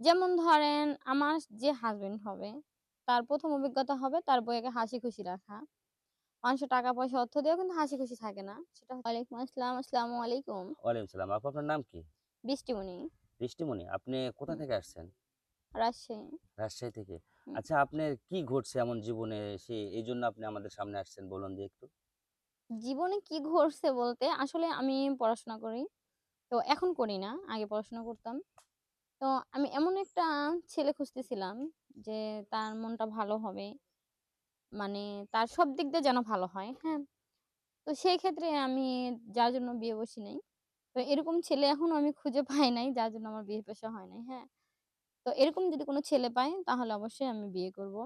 যেমন ধরেন আমার যে হাজবেন্ড হবে, তার প্রথম অভিজ্ঞতা হবে তার বইকে হাসি খুশি রাখা। মানুষের টাকা পয়সা অর্থ দিয়েও কিন্তু হাসি খুশি থাকে না। সেটা ওয়ালাইকুম আসসালাম, আসসালামু আলাইকুম। ওয়ালাইকুম সালাম। আপু আপনার নাম কি? বৃষ্টিমণি, বৃষ্টিমণি। আপনি কোথা থেকে আসছেন? রাজশাহী। রাজশাহী থেকে। আচ্ছা আপনার কি ঘটছে এমন জীবনে সে এইজন্য আপনি আমাদের সামনে আসছেন বলুন দিয়ে একটু? জীবনে কি ঘটছে বলতে আসলে আমি পড়াশোনা করি। তো এখন করি না, আগে পড়াশোনা করতাম। তো আমি এমন একটা ছেলে খুঁজতেছিলাম যে তার মনটা ভালো হবে। মানে তার সব দিক দিয়ে যেন ভালো হয়, হ্যাঁ? তো সেই ক্ষেত্রে আমি যার জন্য বিয়ে বসি নাই। তো এরকম ছেলে এখনও আমি খুঁজে পাই নাই যার জন্য আমার বিয়ে পেশা হয় নাই, হ্যাঁ? তো এরকম যদি কোনো ছেলে পাই তাহলে অবশ্যই আমি বিয়ে করব।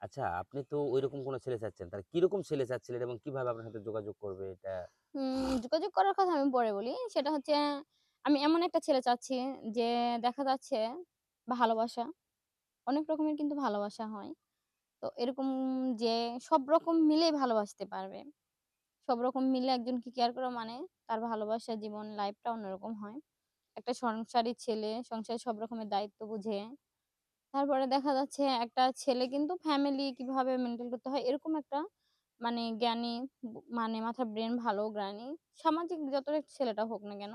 আচ্ছা আপনি তো ঐরকম কোনো ছেলে চাচ্ছেন। তাহলে কীরকম ছেলে চাচ্ছিলেন এবং কীভাবে আপনার সাথে যোগাযোগ করবে এটা? যোগাযোগ করার কথা আমি পরে বলি। সেটা হচ্ছে আমি এমন একটা ছেলে চাচ্ছি যে দেখা যাচ্ছে ভালোবাসা, অনেক রকমের কিন্তু ভালোবাসা হয়। তো এরকম যে সব রকম মিলেই ভালোবাসতে পারবে। সব রকম মিলে একজনকে কেয়ার করা মানে তার ভালোবাসা জীবন লাইফটা অন্যরকম হয়। একটা সংসারী ছেলে সংসারে সব রকমের দায়িত্ব বুঝে। তারপরে দেখা যাচ্ছে একটা ছেলে কিন্তু ফ্যামিলি কীভাবে মেইনটেইন করতে হয় এরকম একটা মানে জ্ঞানী মানে মাথার ব্রেন ভালো জ্ঞানী সামাজিক যতই ছেলেটা হোক না কেন,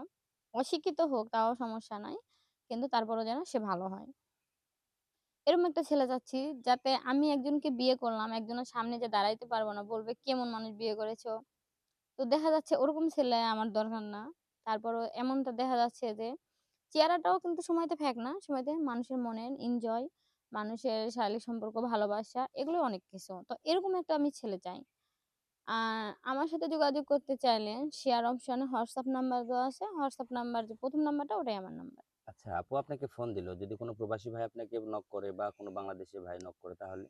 অশিক্ষিত হোক তাও সমস্যা নাই। কিন্তু তারপরেও যেন সে ভালো হয়। এরকম একটা ছেলে চাচ্ছি যাতে আমি একজনকে বিয়ে করলাম, একজনের সামনে যে দাঁড়াইতে পারব না। বলবে, "কেমন মানুষ বিয়ে করেছ?" তো দেখা যাচ্ছে ওরকম ছেলে আমার দরকার না। তারপরও এমনটা দেখা যাচ্ছে যে চেহারাটাও কিন্তু সময়তে ফেক না। সময়তে মানুষের মনের এনজয়, মানুষের শারীরিক সম্পর্ক, ভালোবাসা এগুলো অনেক কিছু। তো এরকম একটা আমি ছেলে চাই। আর আমার সাথে যোগাযোগ করতে চাইলে শেয়ার অপশনে হোয়াটসঅ্যাপ নাম্বার দেওয়া আছে। হোয়াটসঅ্যাপ নাম্বার যে প্রথম নাম্বারটা ওটাই আমার নাম্বার। আচ্ছা আপু আপনাকে ফোন দিল। যদি কোনো প্রবাসী ভাই আপনাকে নক করে বা কোনো বাংলাদেশী ভাই নক করে তাহলে?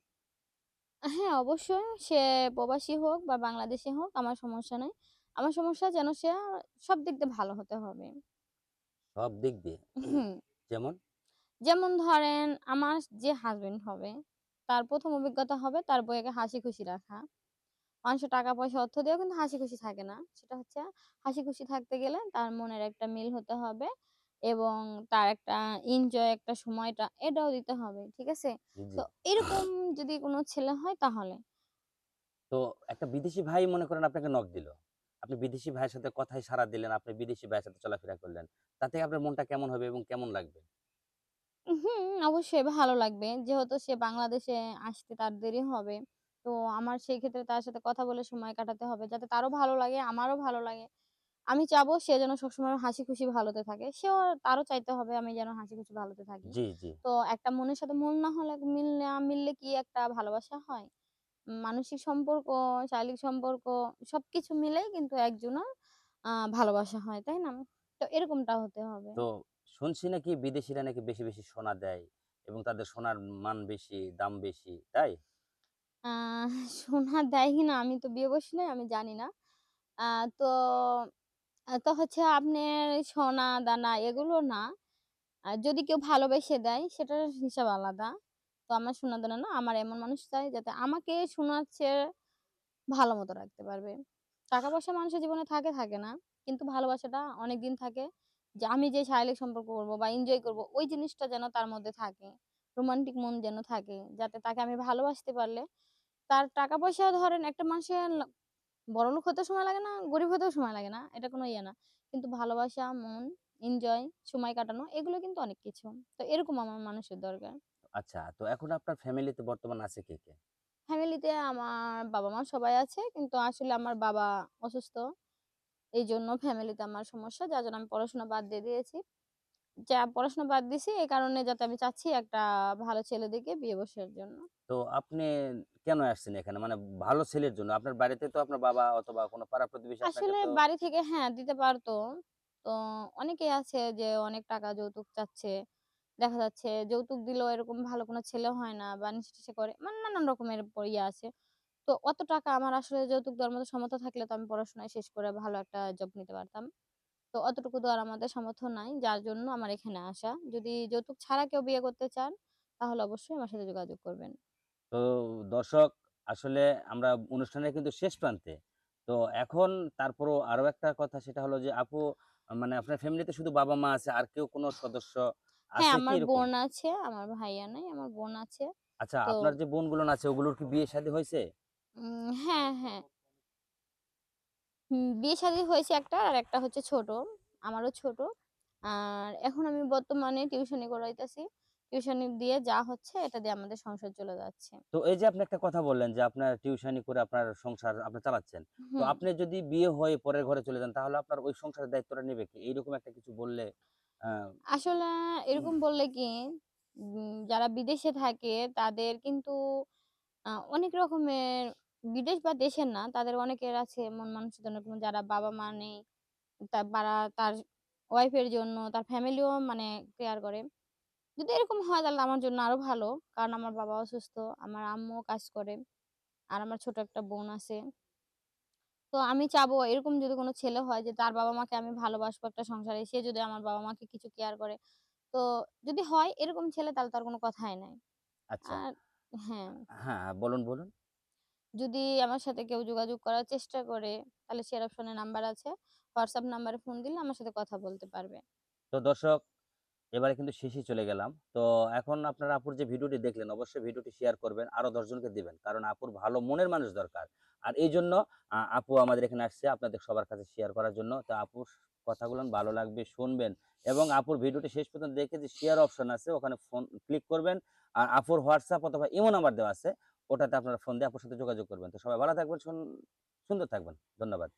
হ্যাঁ, অবশ্যই সে প্রবাসী হোক বা বাংলাদেশী হোক আমার সমস্যা নাই। আমার সমস্যা যেন সে সব দিক দিয়ে ভালো হতে হবে। সব দিক দিয়ে? যেমন? যেমন ধরেন আমার যে হাজবেন্ড হবে, তার প্রথম অভিজ্ঞতা হবে তার বউকে হাসি খুশি রাখা। মানুষের টাকা পয়সা অর্থ দিয়েও কিন্তু হাসি খুশি থাকে না। সেটা হচ্ছে হাসি খুশি থাকতে গেলে তার মনের একটা মিল হতে হবে এবং তার একটা এনজয় একটা সময়টা এটাও দিতে হবে। ঠিক আছে? তো এরকম যদি কোনো ছেলে হয় তাহলে। তো একটা বিদেশি ভাই মনে করেন আপনাকে নক দিল। আপনি বিদেশি ভাইয়ের সাথে কথায় সাড়া দিলেন, আপনি বিদেশি ভাইয়ের সাথে চলাফেরা করলেন। তাতে আপনার মনটা কেমন হবে এবং কেমন লাগবে? হুম, অবশ্যই ভালো লাগবে। যেহেতু সে বাংলাদেশে আসতে তার দেরি হবে। তো আমার সেই ক্ষেত্রে তার সাথে কথা বলে সময় কাটাতে হবে। যাতে তারও ভালো লাগে, আমারও ভালো লাগে। আমি চাবো সে যেন সবসময় হাসি খুশি ভালোতে থাকে। সেও তারও চাইতে হবে আমি যেন হাসি খুশি ভালোতে থাকি। জি, জি। তো একটা মনের সাথে মন না হলে মিল না মিললে কি একটা ভালোবাসা হয়? মানসিক সম্পর্ক, শারীরিক সম্পর্ক সবকিছু মিলেই কিন্তু একজনের ভালোবাসা হয়, তাই না? তো এরকমটা হতে হবে। তো শুনছি নাকি বিদেশিরা নাকি বেশি, বেশি সোনা দেয় এবং তাদের সোনার মান বেশি, দাম বেশি, তাই? সোনা দেয় কিনা আমি তো বিয়ে বসি নাই, আমি জানি না। তো তো হচ্ছে আপনার সোনা-দানা এগুলো না। যদি কেউ ভালোবেসে দেয় সেটার হিসাব আলাদা। তো আমার সোনা-দানা না, আমার এমন মানুষ চাই যাতে আমাকে সোনার চেয়ে ভালো মতো রাখতে পারবে। টাকা-পয়সা মানুষের জীবনে থাকে, থাকে না। কিন্তু ভালোবাসাটা অনেক দিন থাকে। যে আমি যে শারীরিক সম্পর্ক করব বা এনজয় করব ওই জিনিসটা যেন তার মধ্যে থাকে। রোমান্টিক মন যেন থাকে। যাতে তাকে আমি ভালোবাসতে পারলে তার টাকা-পয়সা ধরেন একটা মানুষের বড়লোক হতেও সময় লাগে না, গরিব হতেও সময় লাগে না। এটা কোনো ইয়ে না। কিন্তু ভালোবাসা, মন, এনজয়, সময় কাটানো এগুলো কিন্তু অনেক কিছু। তো এরকম আমার মানুষের দরকার। আচ্ছা, তো এখন আপনার ফ্যামিলিতে বর্তমান আছে কে, কে? ফ্যামিলিতে আমার বাবা-মা সবাই আছে। কিন্তু আসলে আমার বাবা অসুস্থ। এই জন্য ফ্যামিলিতে আমার সমস্যা। যার জন্য আমি পড়াশোনা বাদ দিয়ে দিয়েছি। যা পড়াশোনা বাদ দিছি এই কারণে যাতে আমি চাচ্ছি একটা ভালো ছেলে দেখে বিয়ে বসার জন্য। তো আপনি কেন আসছেন এখানে? মানে ভালো ছেলের জন্য। আপনার বাড়িতে তো আপনার বাবা অথবা কোন পাড়া প্রতিবেশী আসলে বাড়ি থেকে হ্যাঁ, দিতে পারতো। তো অনেকেই আছে যে অনেক টাকা যৌতুক চাচ্ছে। দেখা যাচ্ছে যৌতুক দিলেও এরকম ভালো কোনো ছেলে হয় না বা নিচে করে। মানে নানান রকমের ইয়ে আছে। তো অত টাকা আমার আসলে যৌতুক দেওয়ার মতো সামর্থ্য থাকলে তো আমি পড়াশোনায় শেষ করে ভালো একটা জব নিতে পারতাম। তো অতটুকু দেওয়ার আমাদের সামর্থ্য নাই। যার জন্য আমার এখানে আসা। যদি যৌতুক ছাড়া কেউ বিয়ে করতে চান, তাহলে অবশ্যই আমার সাথে যোগাযোগ করবেন। তো দর্শক আসলে আমরা অনুষ্ঠানের কিন্তু শেষ প্রান্তে। তো এখন তারপরও আরও একটা কথা সেটা হলো যে আপু মানে আপনার ফ্যামিলিতে শুধু বাবা-মা আছে আর কেউ কোনো সদস্য হ্যাঁ, আমার বোন আছে, আমার ভাইয়া নাই, আমার বোন আছে। আচ্ছা, আপনার যে বোনগুলো আছে ওগুলোর কি বিয়ে-শাদী হয়েছে উম হ্যাঁ, হ্যাঁ। হুম, বিয়ে-শাদী হয়েছে একটা, আর একটা হচ্ছে ছোট। আমারও ছোট। আর এখন আমি বর্তমানে টিউশনি করাইতেছি। টিউশনি দিয়ে যা হচ্ছে এটা দিয়ে আমাদের সংসার চলে যাচ্ছে। তো এই যে আপনি একটা কথা বললেন যে আপনার টিউশনি করে আপনার সংসার আপনি চালাচ্ছেন। তো আপনি যদি বিয়ে হয়ে পরের ঘরে চলে যান তাহলে আপনার ওই সংসারের দায়িত্বটা নিবে কে? এইরকম একটা কিছু বললে আসলে এরকম বললে কি যারা বিদেশে থাকে তাদের কিন্তু অনেক রকমের বিদেশ বা দেশের না, তাদের অনেকের আছে মন মানসিকতা অন্যরকম যারা বাবা-মা নেই। তা বারা তার ওয়াইফের জন্য তার ফ্যামিলিও মানে কেয়ার করে। যদি এরকম হয় তাহলে আমার জন্য আরও ভালো। কারণ আমার বাবা অসুস্থ, আমার আম্মুও কাজ করে। আর আমার ছোট একটা বোন আছে। তো আমি চাবো এরকম যদি কোনো ছেলে হয় যে তার বাবা-মাকে আমি ভালোবাসবো একটা সংসারে, সে যদি আমার বাবা-মাকে কিছু কেয়ার করে। তো যদি হয় এরকম ছেলে তাহলে তো আর কোনো কথাই নাই। আচ্ছা। আর হ্যাঁ, হ্যাঁ, বলুন, বলুন। যদি আমার সাথে কেউ যোগাযোগ করার চেষ্টা করে, তাহলে শেয়ার অপশনে নাম্বার আছে। WhatsApp নাম্বারে ফোন দিলে আমার সাথে কথা বলতে পারবে। তো দর্শক, এবারে কিন্তু শেষে চলে গেলাম। তো এখন আপনারা আপুর যে ভিডিওটি দেখলেন, অবশ্যই ভিডিওটি শেয়ার করবেন। আরও ১০ জনকে দিবেন। কারণ আপুর ভালো মনের মানুষ দরকার। আর এই জন্য আপু আমাদের এখানে আসছে আপনাদের সবার কাছে শেয়ার করার জন্য। তো আপুর কথাগুলো ভালো লাগবে, শুনবেন এবং আপুর ভিডিওটি শেষ পর্যন্ত দেখে যে শেয়ার অপশন আছে, ওখানে ফোন ক্লিক করবেন। আর আপুর হোয়াটসঅ্যাপ অথবা ইমো নাম্বার দেওয়া আছে। ওটাতে আপনারা ফোন দিয়ে আপনার সাথে যোগাযোগ করবেন। তো সবাই ভালো থাকবেন, সুন সুন্দর থাকবেন। ধন্যবাদ।